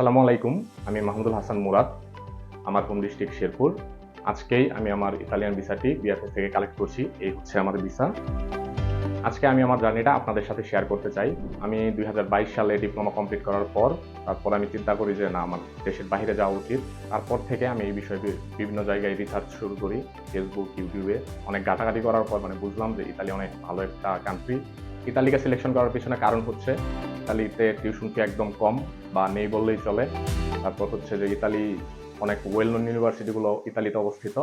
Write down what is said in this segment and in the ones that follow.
আসসালামু আলাইকুম, আমি মাহমুদুল হাসান মুরাদ, আমার হোম ডিস্ট্রিক্ট শেরপুর। আজকেই আমি আমার ইতালিয়ান ভিসাটি বিআরএস থেকে কালেক্ট করছি, এই হচ্ছে আমার ভিসা আজকে আমি আমার জার্নিটা আপনাদের সাথে শেয়ার করতে চাই। আমি দুই হাজার বাইশ সালে ডিপ্লোমা কমপ্লিট করার পর, তারপর আমি চিন্তা করি যে না, আমার দেশের বাইরে যাওয়া উচিত। তারপর থেকে আমি এই বিষয়ে বিভিন্ন জায়গায় রিসার্চ শুরু করি ফেসবুক ইউটিউবে অনেক ঘাটাঘাটি করার পর মানে বুঝলাম যে ইতালি অনেক ভালো একটা কান্ট্রি ইতালিকে সিলেকশন করার পিছনে কারণ হচ্ছে ইতালিতে টিউশন ফি একদম কম বা নেই বললেই চলে। তারপর হচ্ছে যে ইতালি অনেক ওয়েল নোন ইউনিভার্সিটিগুলো ইতালিতে অবস্থিত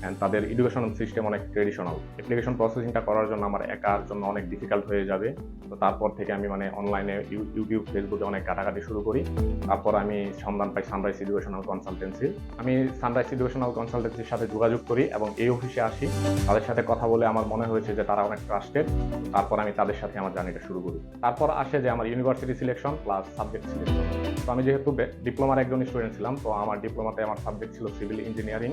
অ্যান্ড তাদের এডুকেশন সিস্টেম অনেক ট্রেডিশনাল অ্যাপ্লিকেশন প্রসেসিংটা করার জন্য আমার একার জন্য অনেক ডিফিকাল্ট হয়ে যাবে। তো তারপর থেকে আমি মানে অনলাইনে ইউটিউব ফেসবুকে অনেক কাটাকাটি শুরু করি। তারপর আমি সন্ধান পাই সানরাইজ এডুকেশনাল কনসালটেন্সি আমি সানরাইজ এডুকেশনাল কনসালটেন্সির সাথে যোগাযোগ করি এবং এই অফিসে আসি। তাদের সাথে কথা বলে আমার মনে হয়েছে যে তারা অনেক ট্রাস্টেড তারপর আমি তাদের সাথে আমার জার্নিটা শুরু করি। তারপর আসে যে আমার university selection plus subject selection তো আমি যেহেতু ডিপ্লোমার একজন স্টুডেন্ট ছিলাম, তো আমার ডিপ্লোমাতে আমার সাবজেক্ট ছিল সিভিল ইঞ্জিনিয়ারিং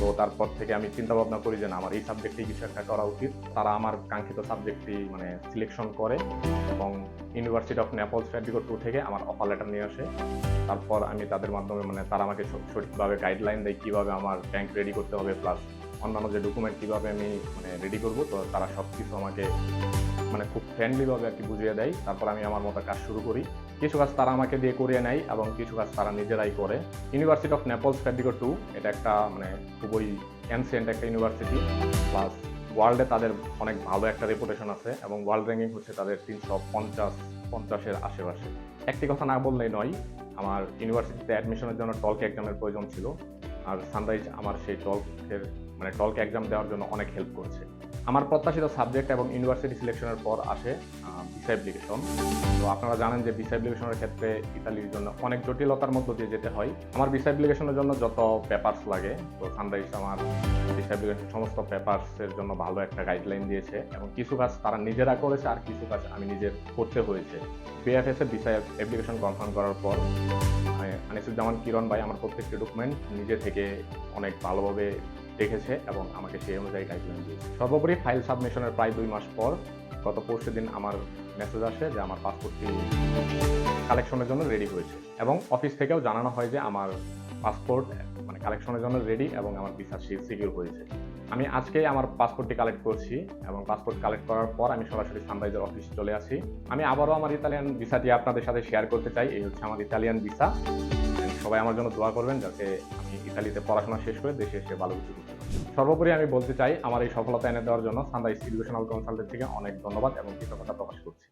তো তারপর থেকে আমি চিন্তা ভাবনা করি যে না, আমার এই সাবজেক্টে কিছু একটা করা উচিত। তারা আমার কাঙ্ক্ষিত সাবজেক্টটি মানে সিলেকশন করে এবং university of Naples Federico two থেকে আমার অফার লেটার নিয়ে আসে। তারপর আমি তাদের মাধ্যমে মানে তারা আমাকে সঠ- সঠিকভাবে গাইডলাইন দেয় কীভাবে আমার ব্যাংক রেডি করতে হবে প্লাস অন্যান্য যে ডকুমেন্ট কীভাবে আমি মানে রেডি করব, তো তারা সব কিছু আমাকে মানে খুব ফ্রেন্ডলিভাবে আর কি বুঝিয়ে দেয়। তারপর আমি আমার মতো কাজ শুরু করি। কিছু কাজ তারা আমাকে দিয়ে করিয়ে নেয় এবং কিছু কাজ তারা নিজেরাই করে। University of Naples Federico two এটা একটা মানে খুবই অ্যানসিয়েন্ট একটা ইউনিভার্সিটি প্লাস ওয়ার্ল্ডে তাদের অনেক ভালো একটা রেপুটেশন আছে এবং ওয়ার্ল্ড র্যাঙ্কিং হচ্ছে তাদের তিনশো পঞ্চাশ, পঞ্চাশের আশেপাশে। একটি কথা না বললেই নয়, আমার ইউনিভার্সিটিতে অ্যাডমিশনের জন্য টলক এক্সামের প্রয়োজন ছিল। আর সানরাইজ আমার সেই টলকের মানে টলক এক্সাম দেওয়ার জন্য অনেক হেল্প করছে। আমার প্রত্যাশিত সাবজেক্ট এবং ইউনিভার্সিটি সিলেকশনের পর আসে ভিসা অ্যাপ্লিকেশন তো আপনারা জানেন যে ভিসা অ্যাপ্লিকেশনের ক্ষেত্রে ইতালির জন্য অনেক জটিলতার মধ্য দিয়ে যেতে হয়। আমার ভিসা অ্যাপ্লিকেশনের জন্য যত পেপার্স লাগে, তো সানরাইজ আমার ভিসা অ্যাপ্লিকেশন সমস্ত পেপার্সের জন্য ভালো একটা গাইডলাইন দিয়েছে এবং কিছু কাজ তারা নিজেরা করেছে আর কিছু কাজ আমি নিজের করতে হয়েছে। বিএফএস ভিসা অ্যাপ্লিকেশন কনফার্ম করার পর আনিসুজ্জামান কিরণ ভাই আমার প্রত্যেকটি ডকুমেন্ট নিজে থেকে অনেক ভালোভাবে দেখেছে এবং আমাকে সেই অনুযায়ী গাইডলাইন দিয়েছে। সর্বোপরি ফাইল সাবমিশনের প্রায় দুই মাস পর গত পরশু দিন আমার মেসেজ আসে যে আমার পাসপোর্টটি কালেকশনের জন্য রেডি হয়েছে এবং অফিস থেকেও জানানো হয় যে আমার পাসপোর্ট মানে কালেকশনের জন্য রেডি এবং আমার ভিসা সিকিউর হয়েছে। আমি আজকেই আমার পাসপোর্টটি কালেক্ট করছি এবং পাসপোর্ট কালেক্ট করার পর আমি সরাসরি সানরাইজার অফিস চলে আসি। আমি আবারও আমার ইতালিয়ান ভিসাটি আপনাদের সাথে শেয়ার করতে চাই। এই হচ্ছে আমার ইতালিয়ান ভিসা সবাই আমার জন্য দোয়া করবেন যাতে আমি ইতালিতে পড়াশোনা শেষ করে দেশে এসে ভালো কিছু করতে পারি। সর্বোপরি আমি বলতে চাই, আমার এই সফলতা এনে দেওয়ার জন্য সানরাইজ এডুকেশনাল কনসালটেন্ট থেকে অনেক ধন্যবাদ এবং কৃতজ্ঞতা প্রকাশ করছি।